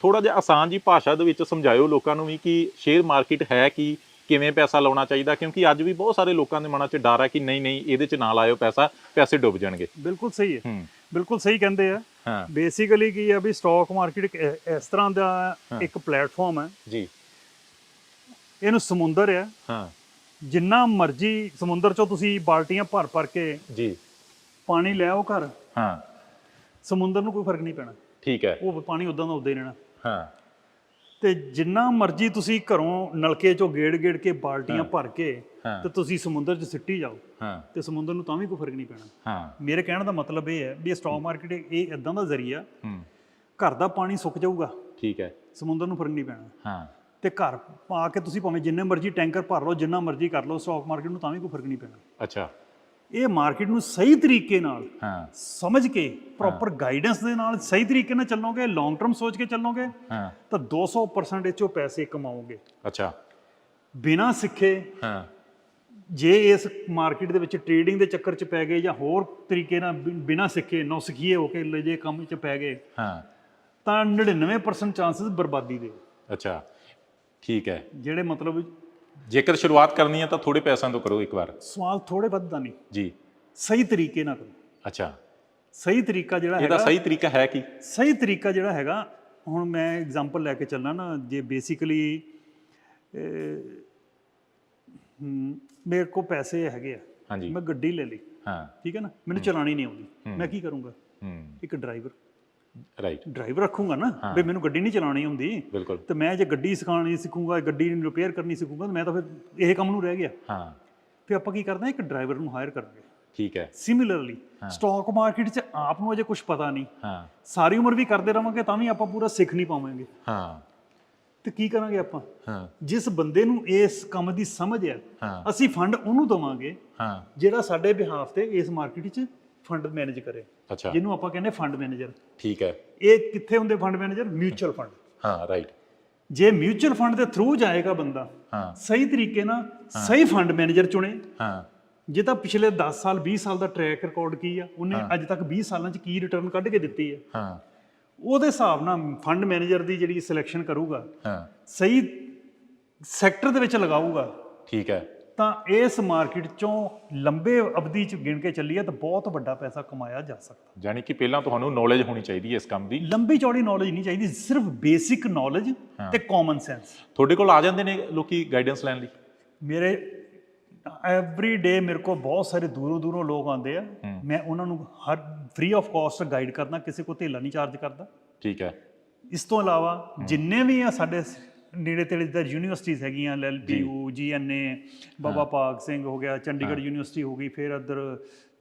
ਥੋੜਾ ਜਿਹਾ ਆਸਾਨ ਜੀ ਭਾਸ਼ਾ ਦੇ ਵਿੱਚ ਸਮਝਾਇਓ ਲੋਕਾਂ ਨੂੰ ਵੀ ਕਿ ਸ਼ੇਅਰ ਮਾਰਕੀਟ ਹੈ ਕੀ ਕਿਵੇਂ ਪੈਸਾ ਲਾਉਣਾ ਚਾਹੀਦਾ ਕਿਉਂਕਿ ਅੱਜ ਵੀ ਬਹੁਤ ਸਾਰੇ ਲੋਕਾਂ ਦੇ ਮਨਾਂ 'ਚ ਡਰ ਹੈ ਕਿ ਨਹੀਂ ਨਹੀਂ ਇਹਦੇ 'ਚ ਨਾ ਲਾਇਓ ਪੈਸਾ ਪੈਸੇ ਡੁੱਬ ਜਾਣਗੇ। ਬਿਲਕੁਲ ਸਹੀ ਹੈ। ਹੂੰ। ਬਿਲਕੁਲ ਸਹੀ ਕਹਿੰਦੇ ਆ। ਹਾਂ। ਬੇਸਿਕਲੀ ਕੀ ਆ ਵੀ ਸਟਾਕ ਮਾਰਕੀਟ ਇਸ ਤਰ੍ਹਾਂ ਦਾ ਇੱਕ ਪਲੇਟਫਾਰਮ ਹੈ। ਜੀ। ਇਹਨੂੰ ਸਮੁੰਦਰ ਆ। ਹਾਂ। ਜਿੰਨਾ ਮਰਜ਼ੀ ਸਮੁੰਦਰ ਚੋਂ ਤੁਸੀਂ ਬਾਲਟੀਆਂ ਭਰ ਭਰ ਕੇ ਜੀ। ਪਾਣੀ ਲੈ ਆਓ ਘਰ। ਹਾਂ। ਸਮੁੰਦਰ ਨੂੰ ਕੋਈ ਫ਼ਰਕ ਨਹੀਂ ਪੈਣਾ। ਠੀਕ ਹੈ। ਉਹ ਪਾਣੀ ਉਦਾਂ ਦਾ ਉਦਾਂ ਹੀ ਰਹਿਣਾ। ਹਾਂ। ਤੇ ਜਿੰਨਾ ਮਰਜ਼ੀ ਤੁਸੀਂ ਘਰੋਂ ਨਲਕੇ ਚੋਂ ਗੇੜ ਗੇੜ ਕੇ ਬਾਲਟੀਆਂ ਭਰ ਕੇ। ਤੇ ਤੁਸੀਂ ਸਮੁੰਦਰ 'ਚ ਸਿੱਟੀ ਜਾਓ ਹਾਂ। ਤੇ ਸਮੁੰਦਰ ਨੂੰ ਤਾਂ ਵੀ ਕੋਈ ਫ਼ਰਕ ਨਹੀਂ ਪੈਣਾ। ਹਾਂ। ਮੇਰੇ ਕਹਿਣ ਦਾ ਮਤਲਬ ਇਹ ਹੈ ਵੀ ਸਟਾਕ ਮਾਰਕੀਟ ਇਹ ਇਦਾਂ ਦਾ ਜ਼ਰੀਆ ਹੂੰ। ਘਰ ਦਾ ਪਾਣੀ ਸੁੱਕ ਜਾਊਗਾ। ਠੀਕ ਹੈ। ਸਮੁੰਦਰ ਨੂੰ ਫ਼ਰਕ ਨਹੀਂ ਪੈਣਾ। ਹਾਂ। ਤੇ ਘਰ ਪਾ ਕੇ ਤੁਸੀਂ ਭਾਵੇਂ ਜਿੰਨੇ ਮਰਜ਼ੀ ਟੈਂਕਰ ਭਰ ਲਓ ਜਿੰਨਾ ਮਰਜ਼ੀ ਕਰ ਲਓ ਸਟਾਕ ਮਾਰਕੀਟ ਨੂੰ ਤਾਂ ਵੀ ਕੋਈ ਫ਼ਰਕ ਨਹੀਂ ਪੈਣਾ। ਅੱਛਾ। ਇਹ ਮਾਰਕੀਟ ਨੂੰ ਸਹੀ ਤਰੀਕੇ ਨਾਲ ਹਾਂ। ਸਮਝ ਕੇ ਪ੍ਰੋਪਰ ਗਾਈਡੈਂਸ ਦੇ ਨਾਲ ਸਹੀ ਤਰੀਕੇ ਨਾਲ ਚੱਲੋਗੇ ਲੌਂਗ ਟਰਮ ਸੋਚ ਕੇ ਚੱਲੋਗੇ ਹਾਂ। ਤਾਂ 200% ਇਹ ਚੋਂ ਪੈਸੇ ਕਮਾਓਗੇ। ਅੱਛਾ। ਬਿਨਾਂ ਸਿੱਖੇ ਹਾਂ। ਜੇ ਇਸ ਮਾਰਕੀਟ ਦੇ ਵਿੱਚ ਟ੍ਰੇਡਿੰਗ ਦੇ ਚੱਕਰ 'ਚ ਪੈ ਗਏ ਜਾਂ ਹੋਰ ਤਰੀਕੇ ਨਾਲ ਬਿਨਾਂ ਸਿੱਖੇ ਨੌ ਸਿੱਖੀਏ ਹੋ ਕੇ ਜੇ ਕੰਮ 'ਚ ਪੈ ਗਏ ਹਾਂ। ਤਾਂ 99% ਚਾਂਸਸ ਬਰਬਾਦੀ ਦੇ। ਅੱਛਾ। ਠੀਕ ਹੈ। ਜਿਹੜੇ ਮਤਲਬ ਜੇਕਰ ਸ਼ੁਰੂਆਤ ਕਰਨੀ ਹੈ ਤਾਂ ਥੋੜੇ ਪੈਸਿਆਂ ਤੋਂ ਕਰੋ ਇੱਕ ਵਾਰ। ਸਵਾਲ ਥੋੜੇ ਵੱਧ ਦਾ ਨਹੀਂ। ਜੀ। ਸਹੀ ਤਰੀਕੇ ਨਾਲ ਕਰੋ। ਅੱਛਾ। ਸਹੀ ਤਰੀਕਾ ਜਿਹੜਾ ਇਹਦਾ ਹੈਗਾ ਸਹੀ ਤਰੀਕਾ ਹੈ ਕੀ? ਸਹੀ ਤਰੀਕਾ ਜਿਹੜਾ ਹੈਗਾ ਹੁਣ ਮੈਂ ਐਗਜ਼ਾਮਪਲ ਲੈ ਕੇ ਚੱਲਣਾ ਨਾ ਜੇ ਬੇਸਿਕਲੀ ਮੇਰੇ ਕੋਲ ਪੈਸੇ ਹੈਗੇ ਆ। ਹਾਂਜੀ। ਮੈਂ ਗੱਡੀ ਲੈ ਲਈ। ਹਾਂ। ਠੀਕ ਹੈ ਨਾ? ਮੈਨੂੰ ਚਲਾਣੀ ਨਹੀਂ ਆਉਂਦੀ। ਮੈਂ ਕੀ ਕਰੂੰਗਾ? ਇੱਕ ਡਰਾਈਵਰ। ਰਾਈਟ ਡਰਾਈਵਰ ਰੱਖੂੰਗਾ ਨਾ ਵੀ ਮੈਨੂੰ ਗੱਡੀ ਨਹੀਂ ਚਲਾਣੀ ਆਉਂਦੀ ਬਿਲਕੁਲ। ਤੇ ਮੈਂ ਜੇ ਗੱਡੀ ਸਿਖਾਉਣੀ ਸਿੱਖੂੰਗਾ ਗੱਡੀ ਨੂੰ ਰਿਪੇਅਰ ਕਰਨੀ ਸਿੱਖੂੰਗਾ ਤਾਂ ਮੈਂ ਤਾਂ ਫਿਰ ਇਹ ਕੰਮ ਨੂੰ ਰਹਿ ਗਿਆ। ਹਾਂ। ਫਿਰ ਆਪਾਂ ਕੀ ਕਰਦੇ ਹਾਂ ਇੱਕ ਡਰਾਈਵਰ ਨੂੰ ਹਾਇਰ ਕਰਾਂਗੇ ਠੀਕ ਹੈ। ਸਿਮਿਲਰਲੀ ਸਟਾਕ ਮਾਰਕੀਟ 'ਚ ਆਪ ਨੂੰ ਅਜੇ ਕੁਝ ਪਤਾ ਨਹੀਂ। ਹਾਂ। ਸਾਰੀ ਉਮਰ ਵੀ ਕਰਦੇ ਰਵਾਂਗੇ ਤਾਂ ਵੀ ਆਪਾਂ ਪੂਰਾ ਸਿੱਖ ਨਹੀਂ ਪਾਵਾਂਗੇ। ਹਾਂ। ਤੇ ਕੀ ਕਰਾਂਗੇ ਆਪਾਂ? ਹਾਂ। ਜਿਸ ਬੰਦੇ ਨੂੰ ਇਸ ਕੰਮ ਦੀ ਸਮਝ ਹਾਂ ਅਸੀਂ ਫੰਡ ਉਹਨੂੰ ਦਵਾਂਗੇ ਹਾਂ। ਜਿਹੜਾ ਸਾਡੇ ਬਿਹਾਫ ਤੇ ਇਸ ਮਾਰਕੀਟ 'ਚ ਫੰਡ ਮੈਨੇਜ ਕਰੇ। ਅੱਛਾ। ਜਿਹਨੂੰ ਆਪਾਂ ਕਹਿੰਦੇ ਫੰਡ ਮੈਨੇਜਰ। ਠੀਕ ਹੈ। ਇਹ ਕਿੱਥੇ ਹੁੰਦੇ ਫੰਡ ਮੈਨੇਜਰ? Mutual fund. ਹਾਂ ਰਾਈਟ ਜੇ ਮਿਊਚੁਅਲ ਫੰਡ ਦੇ ਥਰੂ ਜਾਏਗਾ ਬੰਦਾ ਹਾਂ। ਸਹੀ ਤਰੀਕੇ ਨਾਲ ਸਹੀ ਫੰਡ ਮੈਨੇਜਰ ਚੁਣੇ। ਹਾਂ। ਜੇ ਤਾਂ ਪਿਛਲੇ 10 ਸਾਲ 20 ਸਾਲ ਦਾ ਟਰੈਕ ਰਿਕਾਰਡ ਕੀ ਆ ਉਹਨੇ ਅੱਜ ਤੱਕ 20 ਸਾਲਾਂ 'ਚ ਕੀ ਰਿਟਰਨ ਕੱਢ ਕੇ ਦਿੱਤੀ ਆ? ਹਾਂ। ਉਹਦੇ ਹਿਸਾਬ ਨਾਲ ਫੰਡ ਮੈਨੇਜਰ ਦੀ ਜਿਹੜੀ ਸਿਲੈਕਸ਼ਨ ਕਰੂਗਾ ਹਾਂ। ਸਹੀ ਸੈਕਟਰ ਦੇ ਵਿੱਚ ਲਗਾਊਗਾ। ਠੀਕ ਹੈ। ਤਾਂ ਇਸ ਮਾਰਕੀਟ ਚੋਂ ਲੰਬੇ ਅਵਧੀ ਚ ਗਿਣ ਕੇ ਚੱਲੀਏ ਤਾਂ ਬਹੁਤ ਵੱਡਾ ਪੈਸਾ ਕਮਾਇਆ ਜਾ ਸਕਦਾ। ਯਾਨੀ ਕਿ ਪਹਿਲਾਂ ਤੁਹਾਨੂੰ ਨੌਲੇਜ ਹੋਣੀ ਚਾਹੀਦੀ ਹੈ ਇਸ ਕੰਮ ਦੀ। ਲੰਬੀ ਚੌੜੀ ਨੌਲੇਜ ਨਹੀਂ ਚਾਹੀਦੀ ਸਿਰਫ ਬੇਸਿਕ ਨੌਲੇਜ ਤੇ ਕਾਮਨ ਸੈਂਸ ਤੁਹਾਡੇ ਕੋਲ ਆ ਜਾਂਦੇ ਨੇ ਲੋਕੀ ਗਾਈਡੈਂਸ ਲੈਣ ਲਈ? ਮੇਰੇ ਐਵਰੀ ਡੇ ਮੇਰੇ ਕੋਲ ਬਹੁਤ ਸਾਰੇ ਦੂਰੋਂ ਦੂਰੋਂ ਲੋਕ ਆਉਂਦੇ ਆ। ਮੈਂ ਉਹਨਾਂ ਨੂੰ ਹਰ ਫ੍ਰੀ ਆਫ ਕਾਸਟ ਗਾਈਡ ਕਰਦਾ ਕਿਸੇ ਕੋ ਧੇਲਾ ਨਹੀਂ ਚਾਰਜ ਕਰਦਾ। ਠੀਕ ਹੈ। ਇਸ ਤੋਂ ਇਲਾਵਾ ਜਿੰਨੇ ਵੀ ਆ ਸਾਡੇ ਨੇੜੇ ਤੇੜੇ ਦੀਆਂ ਯੂਨੀਵਰਸਿਟੀਜ਼ ਹੈਗੀਆਂ ਐਲਪੀਯੂ ਜੀਐਨਏ ਬਾਬਾ ਭਾਗ ਸਿੰਘ ਹੋ ਗਿਆ ਚੰਡੀਗੜ੍ਹ ਯੂਨੀਵਰਸਿਟੀ ਹੋ ਗਈ ਫਿਰ ਇੱਧਰ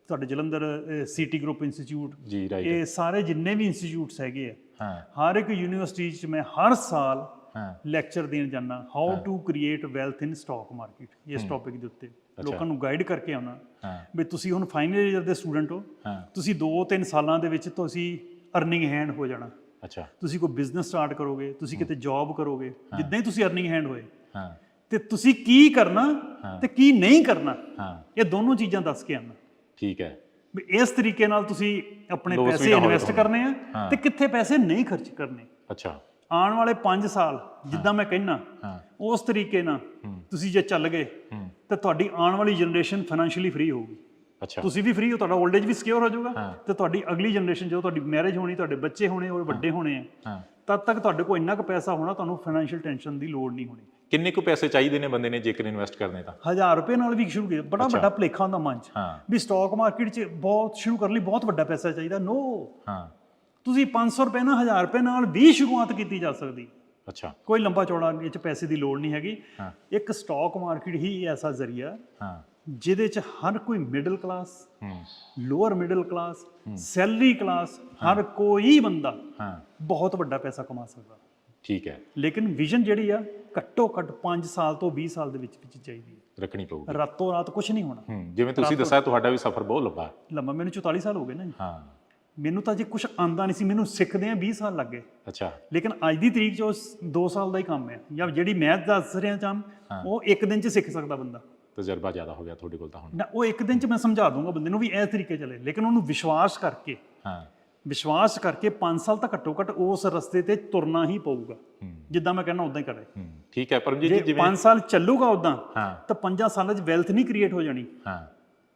ਤੁਹਾਡੇ ਜਲੰਧਰ ਸੀਟੀ ਗਰੁੱਪ ਇੰਸਟੀਚਿਊਟ। ਜੀ ਇਹ ਸਾਰੇ ਜਿੰਨੇ ਵੀ ਇੰਸਟੀਚਿਊਟਸ ਹੈਗੇ ਆ ਹਾਂ। ਹਰ ਇੱਕ ਯੂਨੀਵਰਸਿਟੀ 'ਚ ਮੈਂ ਹਰ ਸਾਲ ਹਾਂ। ਲੈਕਚਰ ਦੇਣ ਜਾਂਦਾ how to create wealth in stock market ਇਸ ਟੌਪਿਕ ਦੇ ਉੱਤੇ। ਲੋਕਾਂ ਨੂੰ ਗਾਈਡ ਕਰਕੇ ਆਉਣਾ ਵੀ ਤੁਸੀਂ ਹੁਣ ਫਾਈਨਲ ਈਅਰ ਦੇ ਸਟੂਡੈਂਟ ਹੋ ਹਾਂ। ਤੁਸੀਂ 2-3 ਸਾਲਾਂ ਦੇ ਵਿੱਚ ਤੁਸੀਂ ਅਰਨਿੰਗ ਹੈਂਡ ਹੋ ਜਾਣਾ। ਅੱਛਾ। ਤੁਸੀਂ ਕੋਈ ਬਿਜ਼ਨਸ ਸਟਾਰਟ ਕਰੋਗੇ ਤੁਸੀਂ ਕਿਤੇ ਜੌਬ ਕਰੋਗੇ ਜਿੱਦਾਂ ਹੀ ਤੁਸੀਂ ਅਰਨਿੰਗ ਹੈਂਡ ਹੋਏ ਹਾਂ। ਤੇ ਤੁਸੀਂ ਕੀ ਕਰਨਾ ਤੇ ਕੀ ਨਹੀਂ ਕਰਨਾ ਹਾਂ। ਇਹ ਦੋਨੋਂ ਚੀਜ਼ਾਂ ਦੱਸ ਕੇ ਆਉਣਾ। ਠੀਕ ਹੈ। ਵੀ ਇਸ ਤਰੀਕੇ ਨਾਲ ਤੁਸੀਂ ਆਪਣੇ ਪੈਸੇ ਇਨਵੈਸਟ ਕਰਨੇ ਆ ਤੇ ਕਿੱਥੇ ਪੈਸੇ ਨਹੀਂ ਖਰਚ ਕਰਨੇ। ਅੱਛਾ। ਆਉਣ ਵਾਲੇ 5 ਸਾਲ ਜਿੱਦਾਂ ਮੈਂ ਕਹਿਣਾ ਉਸ ਤਰੀਕੇ ਨਾਲ ਤੁਸੀਂ ਜੇ ਚੱਲ ਗਏ ਤੇ ਤੁਹਾਡੀ ਆਉਣ ਵਾਲੀ ਜਨਰੇਸ਼ਨ ਫਾਈਨੈਂਸ਼ੀਅਲੀ ਫ੍ਰੀ ਹੋਊਗੀ। ਅੱਛਾ। ਤੁਸੀਂ ਵੀ ਫ੍ਰੀ ਹੋ ਤੁਹਾਡਾ 올ਡ ਏਜ ਵੀ ਸਿਕਿਉਰ ਹੋ ਜਾਊਗਾ। ਤੇ ਤੁਹਾਡੀ ਅਗਲੀ ਜਨਰੇਸ਼ਨ ਜਦੋਂ ਤੁਹਾਡੀ ਮੈਰਿਜ ਹੋਣੀ ਤੁਹਾਡੇ ਬੱਚੇ ਹੋਣੇ ਉਹ ਵੱਡੇ ਹੋਣੇ ਆ ਹਾਂ। ਤਦ ਤੱਕ ਤੁਹਾਡੇ ਕੋਲ ਇੰਨਾ ਕੁ ਪੈਸਾ ਹੋਣਾ ਤੁਹਾਨੂੰ ਫਾਈਨੈਂਸ਼ੀਅਲ ਟੈਨਸ਼ਨ ਦੀ ਲੋੜ ਨਹੀਂ ਹੋਣੀ। ਕਿੰਨੇ ਕੁ ਪੈਸੇ ਚਾਹੀਦੇ ਨੇ ਬੰਦੇ ਨੇ ਜੇਕਰ ਇਨਵੈਸਟ ਕਰਨੇ ਤਾਂ? 1000 ਰੁਪਏ ਨਾਲ ਵੀ ਸ਼ੁਰੂ ਕੀਤਾ ਬੜਾ ਵੱਡਾ ਭਲੇਖਾ ਹੁੰਦਾ ਮਨ 'ਚ। ਵੀ ਸਟਾਕ ਮਾਰਕੀਟ 'ਚ ਬਹੁਤ ਸ਼ੁਰੂ ਕਰਨ ਲਈ ਬਹੁਤ ਵੱਡਾ ਪੈਸਾ ਚਾਹੀਦਾ। ਨੋ ਹਾਂ। ਤੁਸੀਂ 500 ਰੁਪਏ ਨਾਲ 1000 ਰੁਪਏ ਨਾਲ ਵੀ ਸ਼ੁਰੂਆਤ ਕੀਤੀ ਜਾ ਸਕਦੀ। ਅੱਛਾ। ਕੋਈ ਲੰਬਾ ਚੌੜਾ ਇਹ 'ਚ ਪੈਸੇ ਦੀ ਲੋੜ ਨਹੀਂ ਹੈਗੀ। ਇੱਕ ਸਟਾਕ ਮਾਰਕੀਟ ਹੀ ਐਸਾ ਜ਼ਰੀਆ ਹਾਂ। ਜਿਹਦੇ 'ਚ ਹਰ ਕੋਈ middle class lower middle class salary class ਹਰ ਕੋਈ ਬੰਦਾ ਹਾਂ। ਬਹੁਤ ਵੱਡਾ ਪੈਸਾ ਕਮਾ ਸਕਦਾ। ਠੀਕ ਹੈ। ਲੇਕਿਨ ਵਿਜ਼ਨ ਜਿਹੜੀ ਆ ਘੱਟੋ ਘੱਟ 5 ਸਾਲ ਤੋਂ 20 ਸਾਲ ਦੇ ਵਿੱਚ ਵਿੱਚ ਚਾਹੀਦੀ ਹੈ। ਰੱਖਣੀ ਪਊਗੀ। ਰਾਤੋਂ ਰਾਤ ਕੁਝ ਨਹੀਂ ਹੋਣਾ। ਜਿਵੇਂ ਤੁਸੀਂ ਦੱਸਿਆ ਤੁਹਾਡਾ ਵੀ ਸਫ਼ਰ ਬਹੁਤ ਲੰਬਾ ਲੰਮਾ ਮੈਨੂੰ 44 ਸਾਲ ਹੋ ਗਏ ਨਾ ਜੀ। ਹਾਂ। ਮੈਨੂੰ ਤਾਂ ਜੇ ਕੁਝ ਆਂਦਾ ਨਹੀਂ ਸੀ ਮੈਨੂੰ ਸਿੱਖਦੇ ਆ 20 ਸਾਲ ਲੱਗ। ਅੱਛਾ। ਲੇਕਿਨ ਅੱਜ ਦੀ ਤਰੀਕ 'ਚ ਉਹ 2 ਸਾਲ ਦਾ ਹੀ ਕੰਮ ਹੈ। ਜਾਂ ਜਿਹੜੀ ਮੈਂ ਦੱਸ ਰਿਹਾ ਚਾਮ ਉਹ ਇੱਕ ਦਿਨ 'ਚ ਸਿੱਖ ਸਕਦਾ ਬੰਦਾ। ਤਜਰਬਾ ਜ਼ਿਆਦਾ ਹੋ ਗਿਆ ਤੁਹਾਡੇ ਕੋਲ ਤਾਂ ਹੁਣ। ਨਾ ਉਹ ਇੱਕ ਦਿਨ 'ਚ ਮੈਂ ਸਮਝਾ ਦੂੰਗਾ ਬੰਦੇ ਨੂੰ ਵੀ ਇਸ ਤਰੀਕੇ ਚੱਲੇ ਲੇਕਿਨ ਉਹਨੂੰ ਵਿਸ਼ਵਾਸ ਕਰਕੇ ਹਾਂ। ਵਿਸ਼ਵਾਸ ਕਰਕੇ 5 ਸਾਲ ਤਾਂ ਘੱਟੋ ਘੱਟ ਉਸ ਰਸਤੇ ਤੇ ਤੁਰਨਾ ਹੀ ਪਊਗਾ ਜਿੱਦਾਂ ਮੈਂ ਕਹਿੰਦਾ ਉਦਾਂ ਹੀ ਕਰੇ ਠੀਕ ਹੈ ਪਰਮਜੀਤ ਜੀ ਜਿਵੇਂ 5 ਸਾਲ ਚੱਲੂਗਾ ਉਦਾਂ ਤਾਂ 5 ਸਾਲਾਂ 'ਚ ਵੈਲਥ ਨਹੀਂ ਕ੍ਰੀਏਟ ਹੋ ਜਾਣੀ। ਹਾਂ।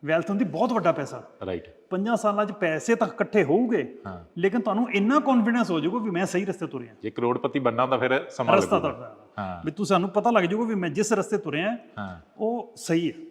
ਵੈਲਥ ਹੁੰਦੀ ਬਹੁਤ ਵੱਡਾ ਪੈਸਾ। ਰਾਈਟ 5 ਸਾਲਾਂ 'ਚ ਪੈਸੇ ਤਾਂ ਇਕੱਠੇ ਹੋਊਗੇ ਹਾਂ। ਲੇਕਿਨ ਤੁਹਾਨੂੰ ਇੰਨਾ ਕੌਨਫੀਡੈਂਸ ਹੋ ਜਾਊਗਾ ਵੀ ਮੈਂ ਸਹੀ ਰਸਤੇ ਤੁਰਿਆ। ਜੇ ਕਰੋੜਪਤੀ ਬੰਨਾ ਤਾਂ ਫਿਰ ਸਮਾਂ ਰਸਤਾ ਲੱਗੂਗਾ ਤੁਹਾਡਾ ਹਾਂ ਵੀ ਤੁਸੀਂ ਸਾਨੂੰ ਪਤਾ ਲੱਗ ਜਾਊਗਾ ਵੀ ਮੈਂ ਜਿਸ ਰਸਤੇ ਤੁਰਿਆ ਹਾਂ। ਉਹ ਸਹੀ ਹੈ।